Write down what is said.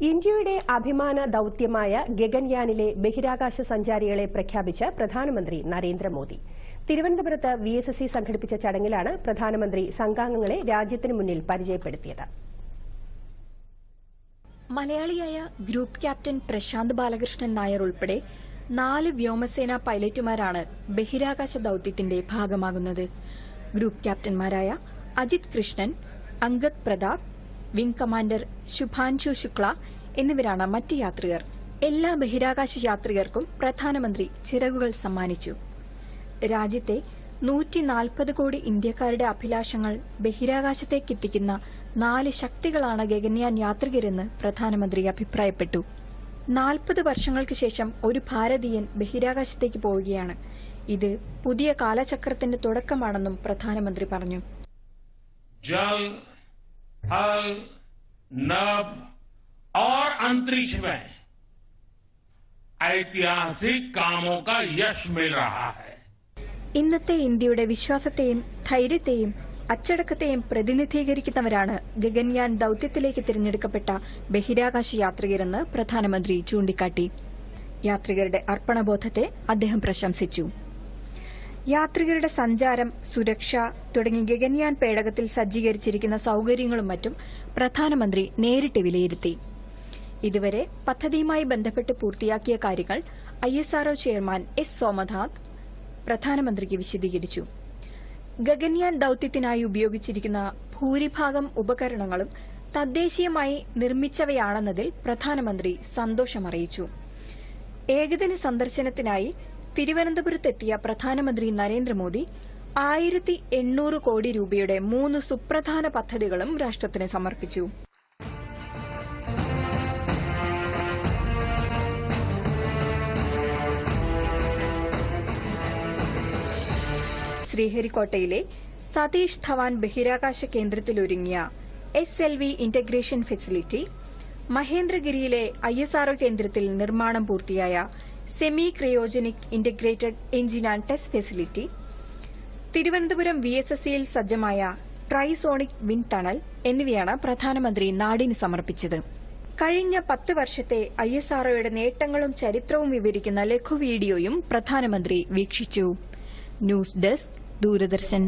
ഇന്ത്യയുടെ അഭിമാന ദൌത്യമായ ഗഗൻയാനിലെ ബഹിരാകാശ സഞ്ചാരികളെ പ്രഖ്യാപിച്ച് പ്രധാനമന്ത്രി നരേന്ദ്രമോദി. തിരുവനന്തപുരത്ത് വി എസ് എസ് സി സംഘടിപ്പിച്ച ചടങ്ങിലാണ് പ്രധാനമന്ത്രി സംഘാംഗങ്ങളെ രാജ്യത്തിന് മുന്നിൽ പരിചയപ്പെടുത്തിയത്. മലയാളിയായ ഗ്രൂപ്പ് ക്യാപ്റ്റൻ പ്രശാന്ത് ബാലകൃഷ്ണൻ നായർ ഉൾപ്പെടെ നാല് വ്യോമസേന പൈലറ്റുമാരാണ് ബഹിരാകാശ ദൌത്യത്തിന്റെ ഭാഗമാകുന്നത്. ഗ്രൂപ്പ് ക്യാപ്റ്റന്മാരായ അജിത് കൃഷ്ണൻ അങ്കദ് പ്രതാപ് വിംഗ് കമാൻഡർ ശുഭാൻഷു ശുക്ല എന്നിവരാണ് മറ്റ് യാത്രികർ. എല്ലാ ബഹിരാകാശ യാത്രികർക്കും പ്രധാനമന്ത്രി ചിറകുകൾ സമ്മാനിച്ചു. രാജ്യത്തെ നൂറ്റി നാൽപ്പത് കോടി ഇന്ത്യക്കാരുടെ അഭിലാഷങ്ങൾ ബഹിരാകാശത്തേക്കെത്തിക്കുന്ന നാല് ശക്തികളാണ് ഗഗൻയാൻ യാത്രികരെന്ന് പ്രധാനമന്ത്രി അഭിപ്രായപ്പെട്ടു. നാൽപ്പത് വർഷങ്ങൾക്ക് ശേഷം ഒരു ഭാരതീയൻ ബഹിരാകാശത്തേക്ക് പോവുകയാണ്. ഇത് പുതിയ കാലചക്രത്തിന്റെ തുടക്കമാണെന്നും പ്രധാനമന്ത്രി പറഞ്ഞു. थल नभ और अंतरिक्ष में ऐतिहासिक कामों का यश मिल रहा है ഇന്നത്തെ ഇന്ത്യയുടെ വിശ്വാസത്തെയും ധൈര്യത്തെയും അച്ചടക്കത്തെയും പ്രതിനിധീകരിക്കുന്നവരാണ് ഗഗൻയാൻ ദൌത്യത്തിലേക്ക് തിരഞ്ഞെടുക്കപ്പെട്ട ബഹിരാകാശ യാത്രികരെന്ന് പ്രധാനമന്ത്രി ചൂണ്ടിക്കാട്ടി യാത്രികരുടെ അർപ്പണബോധത്തെ അദ്ദേഹം പ്രശംസിച്ചു യാത്രികരുടെ സഞ്ചാരം സുരക്ഷ തുടങ്ങി ഗഗൻയാൻ പേടകത്തിൽ സജ്ജീകരിച്ചിരിക്കുന്ന സൗകര്യങ്ങളും മറ്റും പ്രധാനമന്ത്രി നേരിട്ട് വിലയിരുത്തി. ഇതുവരെ പദ്ധതിയുമായി ബന്ധപ്പെട്ട് പൂർത്തിയാക്കിയ കാര്യങ്ങൾ I S R O chairman S Somanath പ്രധാനമന്ത്രിക്ക് വിശദീകരിച്ചു. ഗഗൻയാൻ ദൌത്യത്തിനായി ഉപയോഗിച്ചിരിക്കുന്ന ഭൂരിഭാഗം ഉപകരണങ്ങളും തദ്ദേശീയമായി നിർമ്മിച്ചവയാണെന്നതിൽ പ്രധാനമന്ത്രി സന്തോഷമറിയിച്ചു. ഏകദിന സന്ദർശനത്തിനായി തിരുവനന്തപുരത്തെത്തിയ പ്രധാനമന്ത്രി നരേന്ദ്രമോദി ആയിരത്തി എണ്ണൂറ് കോടി രൂപയുടെ മൂന്ന് സുപ്രധാന പദ്ധതികളും രാഷ്ട്രത്തിന് സമർപ്പിച്ചു. ശ്രീഹരിക്കോട്ടയിലെ സതീഷ് ധവാൻ ബഹിരാകാശ കേന്ദ്രത്തിലൊരുങ്ങിയ S L V integration facility മഹേന്ദ്രഗിരിയിലെ I S R O കേന്ദ്രത്തിൽ നിർമ്മാണം പൂർത്തിയായ semi cryogenic integrated engine and test facility Thiruvananthapuram V S S സിയിൽ സജ്ജമായ ട്രൈസോണിക് വിൻഡ് ടണൽ എന്നിവയാണ് പ്രധാനമന്ത്രി നാടിന് സമർപ്പിച്ചത്. കഴിഞ്ഞ പത്ത് വർഷത്തെ ഐ എസ് ആർഒയുടെ നേട്ടങ്ങളും ചരിത്രവും വിവരിക്കുന്ന ലഘു വീഡിയോയും പ്രധാനമന്ത്രി വീക്ഷിച്ചു. News desk Doordarshan.